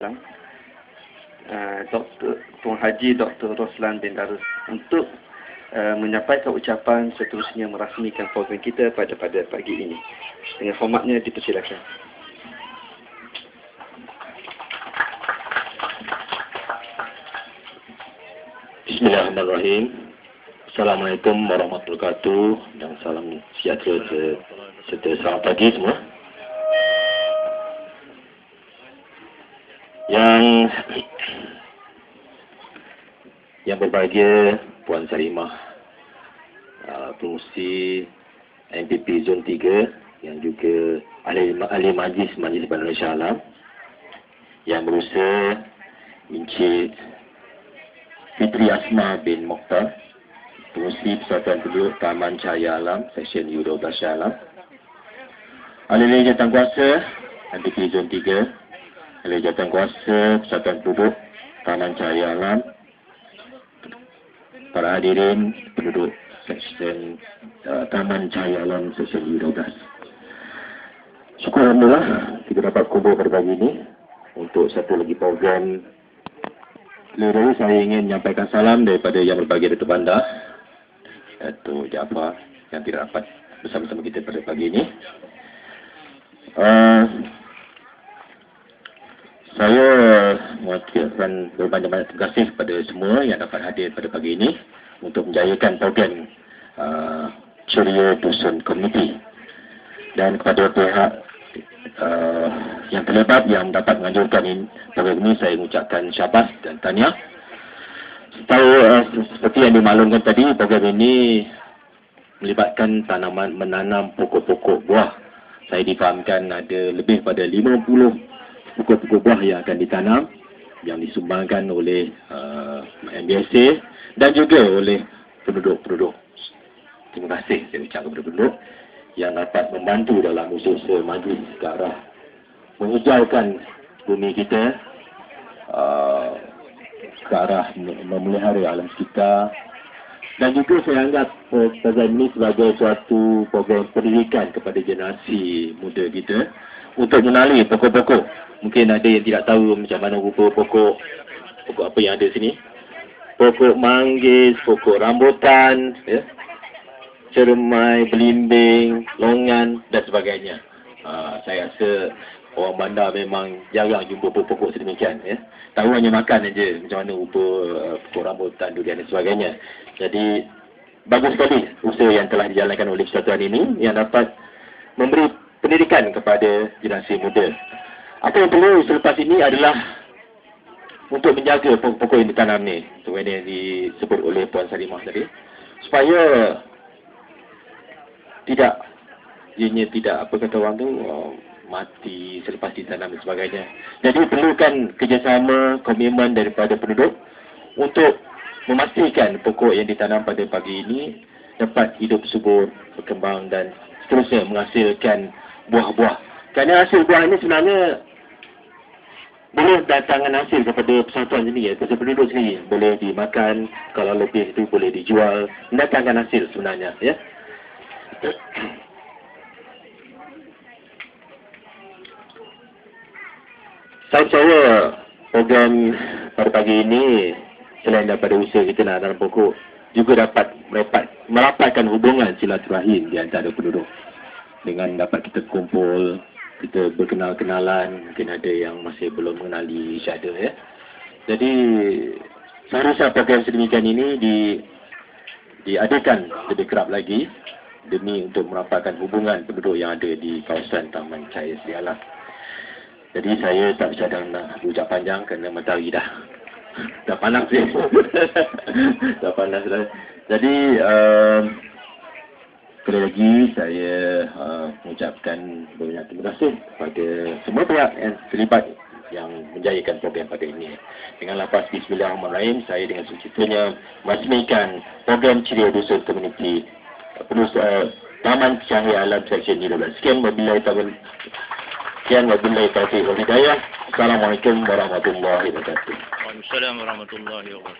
uh, Dr. Tuan Haji Dr. Roslan bin Darus untuk uh, menyampaikan ucapan seterusnya merasmikan program kita pada pada pagi ini. Dengan formatnya dipersilakan. Bismillahirrahmanirrahim. Assalamualaikum warahmatullahi wabarakatuh dan salam sejahtera serta selamat pagi semua. Yang yang berbahagia Puan Sarimah uh, pengurusi MPP Zon 3 yang juga ahli, ahli majlis Majlis Bandar Malaysia Alam. Yang berusaha Encik Fitri Asma bin Mokhtar. Pengurusi Persatuan Penduduk Taman Cahaya Alam Seksyen U12 Cahaya Alam Ahli Jawatankuasa MPP Zon 3 oleh Jawatankuasa Persatuan Penduduk Taman Cahaya Alam, para hadirin penduduk Seksyen uh, Taman Cahaya Alam Seksyen U12. Syukur Alhamdulillah kita dapat kumpul pada pagi ini untuk satu lagi program Lalu saya ingin menyampaikan salam daripada yang berbahagia Datuk Bandar Datuk Jaafar yang tidak dapat bersama-sama kita pada pagi ini. Uh, saya mengucapkan berbanyak-banyak terima kasih kepada semua yang dapat hadir pada pagi ini untuk menjayakan program uh, Ceria Dusun Community dan kepada pihak uh, yang terlibat yang dapat menganjurkan ini, program ini saya mengucapkan syabas dan tahniah. Tahu uh, seperti yang dimaklumkan tadi program ini melibatkan tanaman menanam pokok-pokok buah. Saya difahamkan ada lebih pada 50 pokok-pokok buah yang akan ditanam yang disumbangkan oleh uh, MBSA dan juga oleh penduduk-penduduk. Terima kasih. Saya ucapkan kepada penduduk yang dapat membantu dalam usaha majlis ke arah menghijaukan bumi kita uh, ke arah memelihara alam sekitar. Dan juga saya anggap program ini sebagai suatu program pendidikan kepada generasi muda kita untuk mengenali pokok-pokok. Mungkin ada yang tidak tahu macam mana rupa pokok pokok apa yang ada sini. Pokok manggis, pokok rambutan, ya. cermai, belimbing, longan dan sebagainya. Uh, saya rasa orang bandar memang jarang jumpa pokok-pokok sedemikian. Ya. Tahu hanya makan saja macam mana rupa uh, pokok rambutan, durian dan sebagainya. Jadi bagus sekali usaha yang telah dijalankan oleh persatuan ini yang dapat memberi pendidikan kepada generasi muda. Apa yang perlu selepas ini adalah untuk menjaga pokok-pokok yang ditanam ni, seperti yang disebut oleh Puan Salimah tadi, supaya tidak ianya tidak apa kata orang tu uh, mati selepas ditanam dan sebagainya. Jadi perlukan kerjasama, komitmen daripada penduduk untuk memastikan pokok yang ditanam pada pagi ini dapat hidup subur, berkembang dan seterusnya menghasilkan buah-buah. Kerana hasil buah ini sebenarnya boleh datangkan hasil kepada persatuan sendiri, ya, kepada penduduk sendiri. Boleh dimakan, kalau lebih itu boleh dijual, mendatangkan hasil sebenarnya. Ya. Saya percaya program pada pagi ini selain daripada usaha kita nak tanam pokok juga dapat merapat, merapatkan hubungan silaturahim di antara penduduk dengan dapat kita kumpul kita berkenal-kenalan mungkin ada yang masih belum mengenali other ya jadi saya rasa program sedemikian ini di diadakan lebih kerap lagi demi untuk merapatkan hubungan penduduk yang ada di kawasan Taman Cahaya Sialah. Jadi saya tak bisa nak ucap panjang kerana matahari dah dah panas sih. dah panas dah. Jadi uh, sekali lagi saya uh, mengucapkan banyak terima kasih kepada semua pihak yang terlibat yang menjayakan program pada ini. Dengan lapas Bismillahirrahmanirrahim, saya dengan sucitanya meresmikan program Ceria Dusun Community penulis uh, Taman Cahaya Alam Seksyen 12. Sekian wabillahi taufiq. Sekian wabillahi taufiq. Assalamualaikum warahmatullahi wabarakatuh. Waalaikumsalam warahmatullahi wabarakatuh.